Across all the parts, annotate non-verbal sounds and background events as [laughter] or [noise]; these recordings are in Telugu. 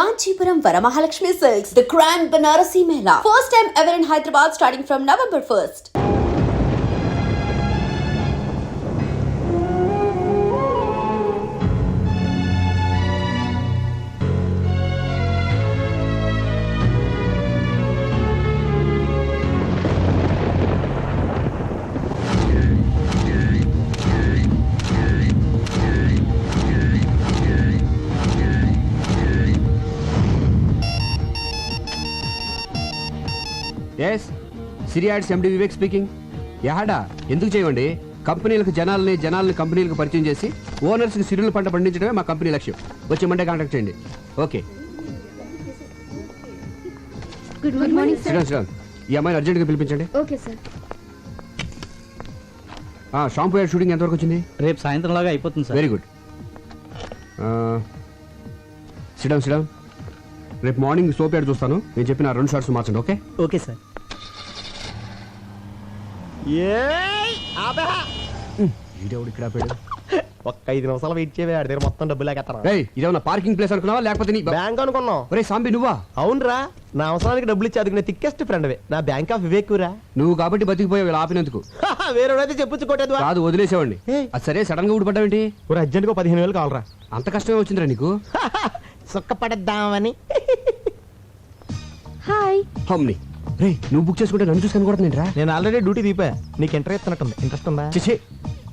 Kanchipuram Varamahalakshmi Silks, the Grand Banarasi Mela. First time ever in Hyderabad starting from November 1st. S సిరియాడ్స్ MD Vivek speaking యాడా ఎందుకు చేయండి కంపెనీలకు జనాల్ని జనాల్ని కంపెనీలకు పరిచయం చేసి ఓనర్స్కి సిరుల పంట పండించడమే మా కంపెనీ లక్ష్యం. వచ్చే మండే కాంటాక్ట్ చేయండి. Okay. Good morning sir Sriram Sriram ఈ అమ్మాయిని అర్జెంట్గా పిలిపించండి. ఓకే సార్ ఆ, షాంపూ యాడ్ షూటింగ్ ఎంతవరకు వచ్చింది? రేపు సాయంత్రం లాగా అయిపోతుంది sir very good Sriram Sriram రేపు మార్నింగ్ సోప్ యాడ్ చూస్తాను. నేను చెప్పిన రెండు షార్ట్స్ మార్చండి ఓకే? ఓకే సార్ ఇక్కడ ఆపాడు? ఒక్క ఐదు నిమిషాలు వెయిట్ చేయవే ఆడి దగ్గర మొత్తం డబ్బులు లేకెత్తాను రేయ్ ఇదేమన్నా పార్కింగ్ ప్లేస్ అనుకున్నావా? లేకపోతే నీ బ్యాంక్ అనుకున్నాం ఒరే సాంబి నువ్వా? అవునరా. నా అవసరానికి డబ్బులు ఇచ్చి అదుకునే తిక్కెస్ట్ ఫ్రెండ్ నా బ్యాంక్ ఆఫ్ వివేక్ రా. నువ్వు కాబట్టి బతికిపోయావు ఇలా ఆపినందుకు. వేరే చెప్పుచ్చుకోటేది కాదు వదిలేసేవాడిని. అది సరే సడన్గా ఊడిపడ్డావేంటి? ఒక అర్జెంట్గా పదిహేను వేలు కావాలరా. అంత కష్టమే వచ్చిందిరా నీకు? సుఖపడద్దామని. హాయ్ హమ్ని. రే నువ్వు బుక్ చేసుకుంటే నన్ను చూసుకొని కూడా రా నేను ఆల్రెడీ డ్యూటీ దీపా నీకు ఇంటర్ ఇస్తున్నట్టుంది ఇంట్రెస్ట్ ఉందా? చేసే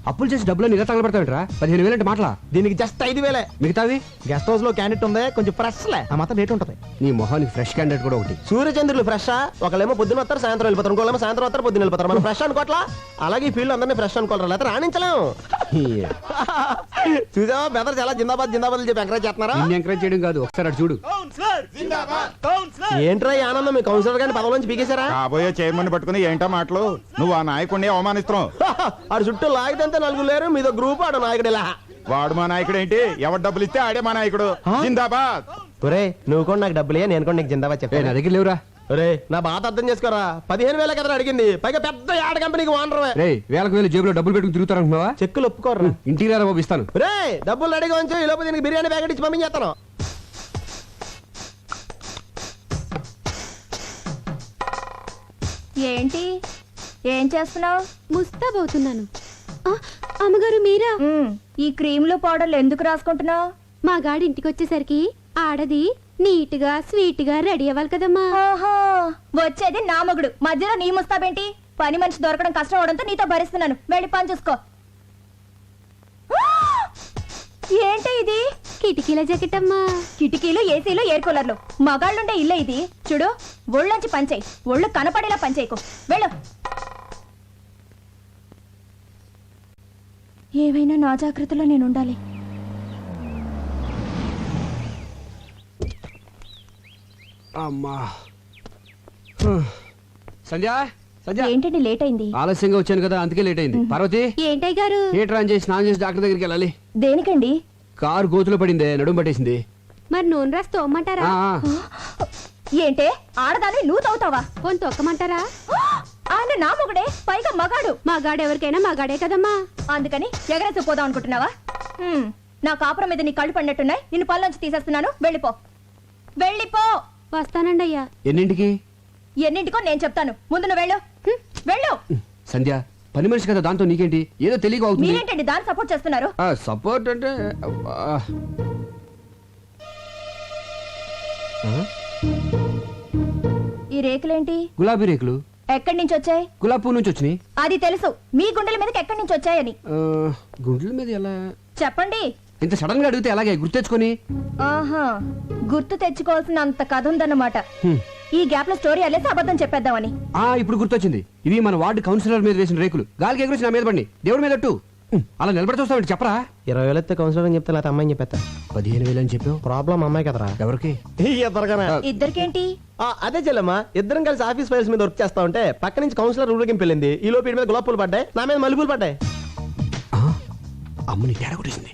అప్పులు చేసి డబ్బులు ఇలా తగలబెడతావేంట్రా పదిహేను వేలు అంటే మాటలా? దీనికి జస్ట్ ఐదు వేలే. మిగతావి? గెస్ట్ హౌస్లో క్యాండిడేట్ ఉంది కొంచెం ఫ్రెష్ లే. ఆ మాత్రం రేట్ ఉంటుంది. నీ మొహానికి ఫ్రెష్ క్యాండిడేట్ కూడా ఒకటి. సూర్యచంద్రులు ఫ్రెష్ ఒకళ్ళేమో పొద్దున వస్తారు సాయంత్రం వెళ్ళిపోతారు. ఇంకోళ్ళేమో సాయంత్రం వస్తారు పొద్దున వెళ్ళిపోతారు. మనం ఫ్రెష్ అనుకోవట్లా? అలాగే ఈ ఫీల్డ్ అందరినీ ఫ్రెష్ అనుకోవాలి లేకపోతే రాణించలేము [laughs] చూసావా? బెదర్ చాలా జిందాబాద్ జిందాబాద్ చెప్పి ఎంకరేజ్ చేస్తున్నారా? ఎంకరేజ్ చేయడం కాదు. ఒకసారి చూడు. ఏంట్రా ఈ ఆనందం? మీ కౌన్సిలర్ గారిని పదవి నుంచి పీకేశారా? కాబోయే చైర్మన్ పట్టుకుని ఏంటో మాటలు? నువ్వు ఆ నాయకుడిని అవమానిస్తున్నావు. [laughs] ఆడు చుట్టూ లాగితే నలుగురు లేరు మీదో గ్రూప్ ఆడు నాయకుడు ఇలా. వాడు మా నాయకుడు ఏంటి? ఎవరు డబ్బులు ఇస్తే ఆడే మా నాయకుడు. జిందాబాద్! ఒరే నువ్వు కూడా నాకు డబ్బులే నేను కూడా నీకు జిందాబాద్ చెప్పాను దగ్గర లేవురా. ఒరే నా బాధ అర్థం చేసుకోరా? పదిహేను వేల కదా అడిగింది. పైగా పెద్ద యాడ కంపెనీకి వానరమే రే వేలకు వేలు జేబులో డబ్బులు పెట్టుకుని తిరుగుతారనుకున్నావా చెక్కులు ఒప్పుకోర్రా. ఇంటికి రారా బాబు ఇస్తాను. రే డబ్బులు రెడీగా ఉంచు ఈ లోపు దీనికి బిర్యానీ ప్యాకెట్ ఇచ్చి పంపించేస్తాను. ఏంటి? ఏం చేస్తున్నావు? ముస్తాబవుతున్నాను. ఆ, అమ్మగారు మీరా? ఈ క్రీములు పౌడర్లు ఎందుకు రాసుకుంటున్నావు? మా గాడి ఇంటికి వచ్చేసరికి ఆడది నీట్గా స్వీట్గా రెడీ అవ్వాలి కదమ్మా. ఆహా వచ్చేది నా మగుడు. మధ్యలో నీ ముస్తాబేంటి? పని మనిషి దొరకడం కష్టం అవడంతో నీతో భరిస్తున్నాను. వెళ్ళి పని చూసుకో! ఏంటి ఇది? కిటికీల జాకెట్ అమ్మా కిటికీలు ఏసీలు ఎయిర్ కూలర్లు. మగాళ్ళుండే ఇల్లే ఇది. చూడు ఒళ్ళొంచి పంచేయి ఒళ్ళు కనపడేలా పంచేయకు వెళ్ళు. ఏవైనా నా జాగ్రత్తలో నేను ఉండాలి. అమ్మా. ఏంటండి లేట్ అయింది ఆలస్యంగా వచ్చాను కదా అందుకే లేట్ అయింది పార్వతి? ఏంటయ్య గారు? ఆన్ చేసి స్నానం చేసి డాక్టర్ దగ్గరికి వెళ్ళాలి. దేనికండి? కారు గోతులో పడిందే నడుము పట్టేసింది. మరి నూనె రాసి తోమ్మంటారా. ఏంటే ఆడదాన్ని నువ్వు తవ్వుతావా? పోని తొక్కమంటారా? ఆయన నా మొగుడే పైగా మగాడు. మా గాడు ఎవరికైనా మా గాడే కదమ్మా. అందుకని ఎగరేసి పోదాం అనుకుంటున్నావా? నా కాపురం మీద నీ కళ్ళు పడినట్టున్నాయి. నిన్ను పళ్ళొంచి తీసేస్తున్నాను. వెళ్ళిపో. వెళ్ళిపో. వస్తానండి అయ్యా ఎన్నింటికి? ఎన్నింటికో నేను చెప్తాను. ముందు నువ్వు వెళ్ళు. హ్మ్, వెళ్ళు. సంధ్య పని మనిషి కదా దాంతో నీకేంటి? ఏదో తెలియక అవుతుంది. మీరేంటండి దాన్ని సపోర్ట్ చేస్తున్నారు? సపోర్ట్ అంటే అబ్బా. ఆ, ఈ రేకులేంటి? గులాబీ రేకులు. ఎక్కడి నుంచి వచ్చాయి? గులాబీ పువ్వు నుంచి వచ్చినాయి. అది తెలుసు. మీ గుండెల మీదకి ఎక్కడి నుంచి వచ్చాయని. ఆ, గుండెల మీద ఎలా? చెప్పండి. ఇంత సడన్గా అడిగితే అలాగే గుర్తెచ్చుకొని ఆహా గుర్తు తెచ్చుకోవాల్సిన అంత కథ ఉందన్నమాట. ఈ గ్యాప్లో స్టోరీ అల్లేసి అబద్ధం చెప్పేద్దామని. ఆ ఇప్పుడు గుర్తొచ్చింది. ఇవి మన వార్డు కౌన్సిలర్ మీద వేసిన రేకులు. గాలికి ఎగురేసి నా మీద పడి దేవుడి మీద. అలా నిలబడి చూస్తామంటే చెప్పరా? ఇరవై వేలు ఎత్తే కౌన్సిలర్ అని చెప్తే లేకపోతే అమ్మాయిని చెప్పేస్తా. పదిహేను వేలు అని చెప్పావు? ప్రాబ్లం అమ్మాయి కదరా. ఎవరికి? ఇద్దరికేంటి? ఆ, అదే చెల్లమ్మా. ఇద్దరం కలిసి ఆఫీస్ ఫైల్స్ మీద వర్క్ చేస్తా ఉంటే పక్క నుంచి కౌన్సిలర్ ఊరికి వెళ్ళింది. ఈ లోపు మీద గులాబ్ పూలు పడ్డాయి. నా మీద మల్లెపూలు పడ్డాయి. ఆ, అమ్మని తేడా కొట్టేసింది?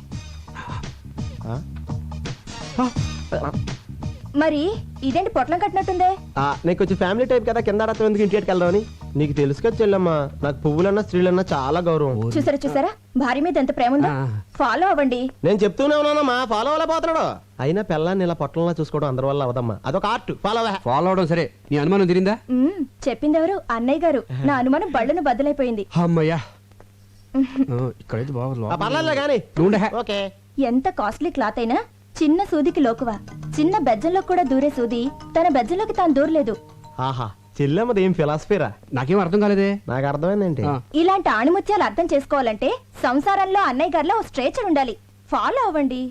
మరి ఇదేంటి పొట్లం కట్టినట్టుందే? ఆ, నీకు కొంచెం ఫ్యామిలీ టైప్ కదా కింద ఆడతాం ఎందుకు ఇంటికి వెళ్దామని నీకు తెలుసు కదా చెల్లమ్మా నాకు పువ్వులన్నా స్త్రీలన్నా చాలా గౌరవం. చూసారా చూసారా? భార్య మీద ఎంత ప్రేమ ఉందో. ఫాలో అవ్వండి. నేను చెప్తూనే ఉన్నానమ్మా ఫాలో అవ్వలే పోతున్నాడు అయినా పిల్లాన్ని ఇలా పొట్టంలా చూసుకోవడం అందరి వల్ల అవదమ్మా. అదొక ఆర్ట్ ఫాలో అవ్వ. ఫాలో అవడం సరే నీ అనుమానం తిరిందా? మ్మ్, చెప్పిందెవరు? అన్నయ్య గారు. నా అనుమానం బళ్ళను బద్దలైపోయింది. అమ్మయ్యా. ఇక్కడైతే బాగా ఆ, పర్లేదులే కానీ. ఓకే. ఎంత కాస్ట్లీ క్లాత్ అయినా చిన్న సూదికి లోకువా. చిన్న బెజ్జంలో కూడా దూరే సూది తన బెజ్జంలోకి తాను దూరలేదు. ఆహా చెల్లెమ్మది ఏం ఫిలాసఫీరా నాకేం అర్థం కాలేదే? నాకు అర్థమైందేంటి. ఇలాంటి ఆణిముత్యాలు అర్థం చేసుకోవాలంటే సంసారంలో అన్నయ్య గారిలో ఓ స్ట్రేచర్ ఉండాలి. ఫాలో అవ్వండి.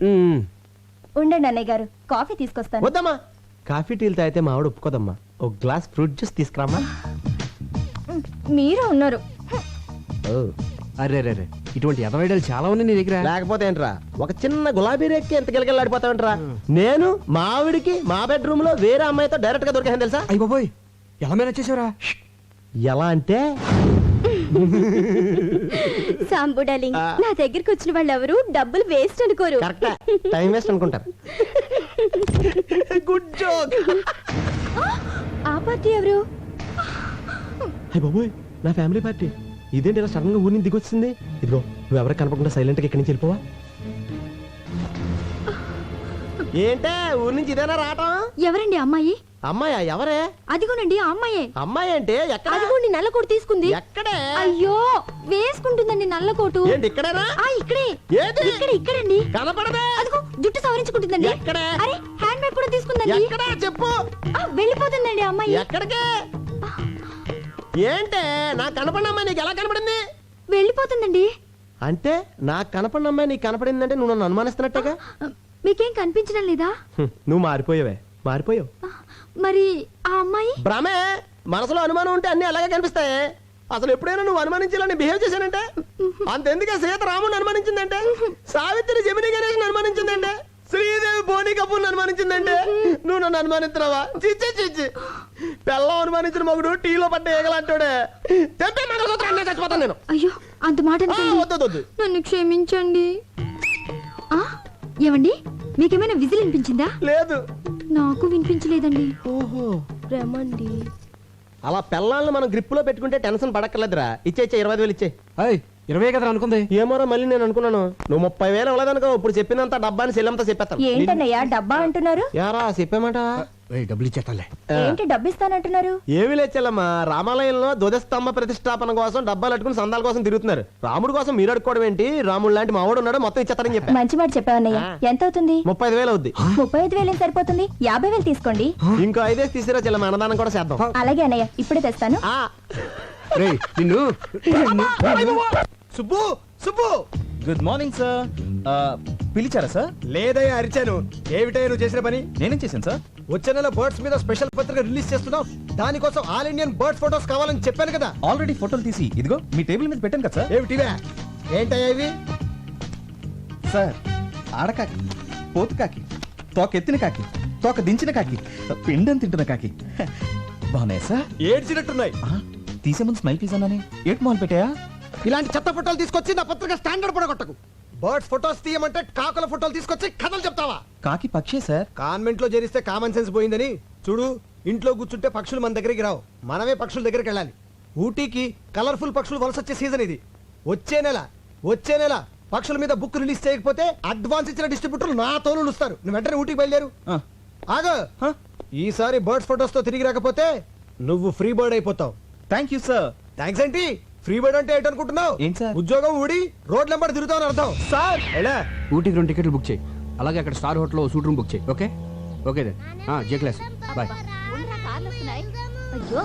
ఉండండి అన్నయ్య గారు కాఫీ తీసుకొస్తాను. వద్దమ్మా. కాఫీ టీలు తాగితే మా ఆవిడ ఒప్పుకోదమ్మా. ఒక గ్లాస్ ఫ్రూట్ జ్యూస్ తీసుకురామ్మా. మ్మ్, మీరు ఉన్నారు. ఓ. అరే రే ఇటువంటి ఎదవైడలు చాలా ఉన్నాయి నీ దగ్గర. లేకపోతే ఏంట్రా? ఒక చిన్న గులాబీ రేక్కి ఎంత గిలగిలాడిపోతావంటరా నేను మా ఆవిడికి మా బెడ్రూమ్లో వేరే అమ్మాయితో డైరెక్ట్గా దొరికాను తెలుసా? అయ్యి బాబోయ్ ఎలా మేనేజ్ చేసావురా ఎలా అంటే? సాంబు డార్లింగ్. నా దగ్గరికి వచ్చిన వాళ్ళు ఎవరు డబ్బులు వేస్ట్ అనుకోరు. కరెక్ట్. టైం వేస్ట్ అనుకుంటారు. Good joke. ఆ పార్టీ ఎవరు? అయ్య బాబోయ్ నా ఫ్యామిలీ పార్టీ. ఇదేంటి ఇలా సడన్గా ఊరి నుంచి దిగొచ్చింది? ఇదిగో నువ్వు ఎవరికి కనపడకుండా సైలెంట్గా ఇక్కడి నుంచి వెళ్ళిపోవా? ఏంటే? ఊరి నుంచి ఇదేనా రావటం? ఎవరండి అమ్మాయి? అమ్మాయా? ఎవరే? అదిగోనండి ఆ అమ్మాయే. అమ్మాయి అంటే ఎక్కడ? అదిగోండి నల్ల కోటు తీసుకుంది. ఎక్కడే? అయ్యో వేసుకుంటుందండి నల్ల కోటు ఏంటి ఇక్కడేనా? ఆ ఇక్కడే. ఏది? ఇక్కడ ఇక్కడండి. కనపడదే. అదిగో జుట్టు సవరించుకుంటుందండి. ఎక్కడే? అరే హ్యాండ్ బ్యాగ్ కూడా తీసుకుందండి. ఎక్కడా? చెప్పు. ఆ, వెళ్ళిపోతుందండి ఆ అమ్మాయి. ఎక్కడికే? ఏంటే? నాకు కనపడిన అమ్మాయి నీకు ఎలా కనపడింది? వెళ్ళిపోతుందండి. అంటే నాకు కనపడిన అమ్మాయి నీకు కనపడిందంటే నువ్వు నన్ను అనుమానిస్తున్నట్టుగా? మీకేం కనిపించడం లేదా? నువ్వు మారిపోయావే. మారిపోయావు. మరి ఆ అమ్మాయి? భ్రమే! మనసులో అనుమానం ఉంటే అన్ని అలాగే కనిపిస్తాయి. అసలు ఎప్పుడైనా నువ్వు అనుమానించాలని బిహేవ్ చేశానంటే? అంతెందుకే సీత రాముని అనుమానించిందంటే? సావిత్రి జమిని గణేష్ అనుమానించిందంటే? శ్రీదేవి బోని కపూర్ అనుమానించిందంటే నువ్వు నన్ను అనుమానిస్తున్నావా? చిచ్చి చిచ్చి పెళ్ళం అనుమానించిన మగుడు టీలో పడ్డ ఏగలంటాడే. తెప్పే మంగళసూత్రం అన్నీ చచ్చిపోతాను నేను. అయ్యో అంత మాట అనకండి. నన్ను క్షమించండి. ఆ ఏమండి? మీకేమైనా విజిల్ వినిపించిందా? లేదు. నాకు వినిపించలేదండి. ఓహో. రమండి అలా పెళ్ళాలను మనం గ్రిప్లో పెట్టుకుంటే టెన్షన్ పడక్కర్లేదురా. ఇచ్చే ఇచ్చే ఇరవై ఐదు వేలు ఇచ్చే. అయ్ ఇరవై కదా అనుకుంది? ఏమోరా మళ్ళీ నేను అనుకున్నాను. నువ్వు ముప్పై వేలు ఇవ్వలేదనుకో ఇప్పుడు చెప్పినంత డబ్బాని సెల్లంతా చెప్పేస్తాను. ఏంటన్నయ్యా డబ్బా అంటున్నారు? యారా చెప్పామాట? ఏయ్, డబ్బులు ఇచ్చేస్తాలే ఏంటి డబ్బు ఇస్తానంటున్నారు ఏమి లేచెల్లమ్మా రామాలయంలో ధ్వజస్తంభ ప్రతిష్టాపన కోసం డబ్బాలు అట్టుకుని సందాల కోసం తిరుగుతున్నారు. రాముడు కోసం మీరు అడుకోవడం ఏంటి? రాముడు లాంటి మావాడు ఉన్నాడు మొత్తం ఇచ్చేస్తారని చెప్పా. మంచి మాట చెప్పావన్నయ్య. ఎంత అవుతుంది ముప్పై ఐదు వేలు అవుద్ది. ముప్పై ఐదు వేలు సరిపోతుంది? యాభై వేలు తీసుకోండి. ఇంకో ఐదేసి తీసిరా చెల్లమ్మ అన్నదానం కూడా చేద్దాం. అలాగే అన్నయ్య ఇప్పుడే తెస్తాను. ఆ. రేయ్ నిన్ను Subbu Subbu! Good morning sir పిలిచారా సార్ లేదయ్యా అరిచాను. ఏమిటయ్యా నువ్వు చేసిన పని? నేనేం చేశాను సార్ వచ్చే నెల బర్డ్స్ మీద స్పెషల్ పత్రిక రిలీజ్ చేస్తున్నావు. దానికోసం ఆల్ ఇండియన్ బర్డ్ ఫోటోస్ కావాలని చెప్పాను కదా. ఆల్రెడీ ఫోటోలు తీసి ఇదిగో మీ టేబుల్ మీద పెట్టాను కదా సార్ ఏమిటివే ఏంటయ్యా ఇవి? సార్ ఆడకాకి పోతు కాకి తోక ఎత్తిన కాకి తోక దించిన కాకి పిండం తింటున్న కాకి. [laughs] బాగున్నాయి సార్ ఏడ్చినట్టున్నాయి. తీసే ముందు స్మైల్ ప్లీజ్ అన్నానే. ఏట్ మాల్ పెట్టాయా? ఇలాంటి చెత్త ఫోటోలు తీసుకొచ్చి నా పత్రిక స్టాండర్డ్ పడగొట్టకు. బర్డ్స్ ఫోటోస్ తీయమంటే కాకుల ఫోటోలు తీసుకొచ్చి కథలు చెప్తావా? కాకి పక్షే సార్. కాన్వెంట్లో చేరిస్తే కామన్ సెన్స్ పోయిందని. చూడు ఇంట్లో కూర్చుంటే పక్షులు మన దగ్గరికి రావు. మనమే పక్షుల దగ్గరికి వెళ్ళాలి. ఊటీకి కలర్ఫుల్ పక్షులు వలస వచ్చే సీజన్ ఇది. వచ్చే నెల వచ్చే నెల పక్షుల మీద బుక్ రిలీజ్ చేయకపోతే అడ్వాన్స్ ఇచ్చిన డిస్ట్రిబ్యూటర్లు నా తోలు ఇస్తారు నువ్వు వెంటనే ఊటీకి బయలుదేరు. ఆగ. ఈసారి బర్డ్స్ ఫోటోస్తో తిరిగి రాకపోతే నువ్వు ఫ్రీ బర్డ్ అయిపోతావు. Thank you sir. థ్యాంక్స్ ఏంటి ఫ్రీ బర్డ్ అంటే ఏంటనుకుంటున్నావు? ఏంటి సార్? ఉద్యోగం ఊడి రోడ్ నెంబర్ తిరుగుతావు అర్థం. సార్! ఎలా? ఊటీకి రెండు టికెట్లు బుక్ చేయి. అలాగే అక్కడ స్టార్ హోటల్లో సూట్ రూమ్ బుక్ చేయి. Okay? Okay then J class. Bye. అయ్యో.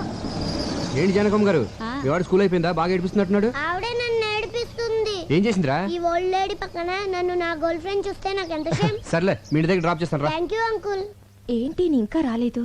ఏంటి జానకమ్మ గారు? మీ వాడు స్కూల్ అయిపోయిందా? బాగా ఏడిపిస్తున్నట్టున్నాడు ఆవిడే నన్ను ఏడిపిస్తుంది. ఏం చేసిందిరా? ఈ ఓల్డ్ లేడీ పక్కన నన్ను నా గర్ల్ ఫ్రెండ్ చూస్తే నాకు ఎంత షేమ్ [laughs] సర్లే మీ ఇంటి దగ్గర డ్రాప్ చేస్తాను రా. థ్యాంక్ యూ అంకుల్ ఏంటి నీ ఇంకా రాలేదు?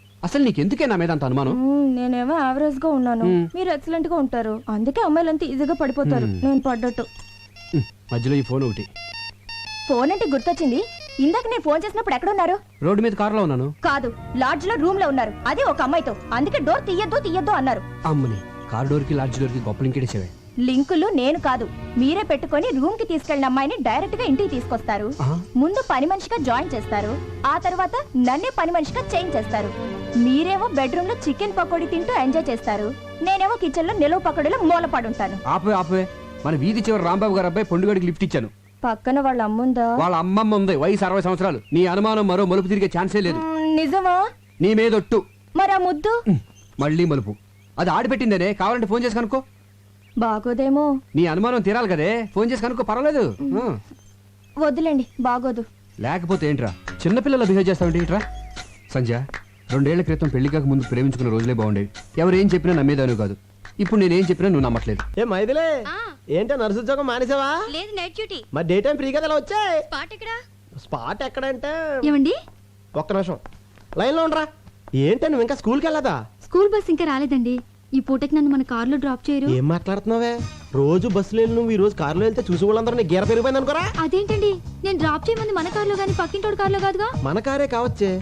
అసలు నీకెందుకే నా మీద అంత అనుమానం? మ్మ్, నేనేమో యావరేజ్గా ఉన్నాను. మ్మ్. మీరు ఎక్సలెంట్గా ఉంటారు. అందుకే అమ్మాయిలంతా ఈజీగా పడిపోతారు. నేను పడ్డట్టు. మధ్యలో ఈ ఫోన్ ఒకటి. ఫోన్ అంటే గుర్తొచ్చింది. ఇందాక నేను ఫోన్ చేసినప్పుడు ఎక్కడ ఉన్నారు? రోడ్డు మీద కారులో ఉన్నాను. కాదు లాడ్జ్లో రూమ్లో ఉన్నారు. అది ఒక అమ్మాయితో. అందుకే డోర్ తీయద్దు తీయద్దు అన్నారు. అమ్మని కార్ డోర్కి లాడ్జ్ డోర్కి గొప్ప లింకేసేవే లింకులు నేను కాదు. మీరే పెట్టుకొని రూమ్కి తీసుకెళ్ళిన అమ్మాయిని డైరెక్ట్గా ఇంటికి తీసుకొస్తారు. ముందు పని మనిషిగా జాయిన్ చేస్తారు. ఆ తర్వాత నన్నే పని మనిషిగా చేంజ్ చేస్తారు. మీరేమో బెడ్రూమ్లో చికెన్ పకోడీ తింటూ ఎంజాయ్ చేస్తారు. నేనేమో కిచెన్లో నిలువ పకోడీలో మూలపడుంటాను. ఆపే ఆపే. మన వీధి చివరి రాంబాబు గారు అబ్బాయి పొండుగడికి లిఫ్ట్ ఇచ్చాను. పక్కన వాళ్ళ అమ్ముందా? వాళ్ళ అమ్మమ్మ ఉంది వయసు అరవై సంవత్సరాలు. నీ అనుమానం మరో మలుపు తిరిగే ఛాన్సే లేదు. నిజమా? నీ మీదొట్టు మరి ఆ ముద్దు? మళ్ళీ మలుపు. అది ఆడిపెట్టిందనే? కావాలంటే ఫోన్ చేసి కనుక్కో. బాగోదేమో. నీ అనుమానం తీరాలి కదే. ఫోన్ చేసి కనుక్కో పర్వాలేదు. ఆ. వద్దులేండి బాగోదు. లేకపోతే ఏంట్రా? చిన్నపిల్లల బిహేవ్ చేస్తావంటే ఏంట్రా? సంజ రెండేళ్ళ క్రితం పెళ్ళి కాక ముందు ప్రేమించుకున్న రోజులే బాగుండేవి. ఎవరు ఏం చెప్పినా నమ్మేదాను కాదు. ఇప్పుడు నేనేం చెప్పినా నువ్వు నమ్మట్లేదు. ఏ మైదిలే ఏంటో నర్సు ఉద్యోగం మానేసావా? లేదు నైట్ డ్యూటీ. మరి డే టైం ఫ్రీ కదా ఇలా వచ్చాయి? స్పాట్ ఇక్కడ స్పాట్ ఎక్కడంటే? ఏమండి? ఒక్క నిమిషం. లైన్లో ఉండరా. ఏంటి నువ్వు ఇంకా స్కూల్కి వెళ్ళదా? స్కూల్ బస్ ఇంకా రాలేదండి. ఈ పూటకి నన్ను మన కార్లో డ్రాప్ చేయరు. ఏం మాట్లాడుతున్నావే? రోజు బస్సులో వెళ్ళి నువ్వు ఈ రోజు కారులో వెళ్తే చూసి వాళ్ళందరూ నీ గీర పెరిగిపోయింది అనుకోరా అదేంటండి? నేను డ్రాప్ చేయమంది మన కార్లో గానీ పక్కింటోడు కార్లో కాదుగా? మన కారే కావచ్చే.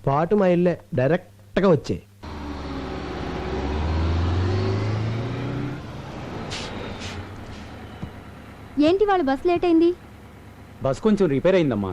స్పాట్ మా ఇల్లే డైరెక్ట్గా వచ్చే ఏంటి వాళ్ళ బస్ లేట్ అయింది? బస్ కొంచెం రిపేర్ అయిందమ్మా.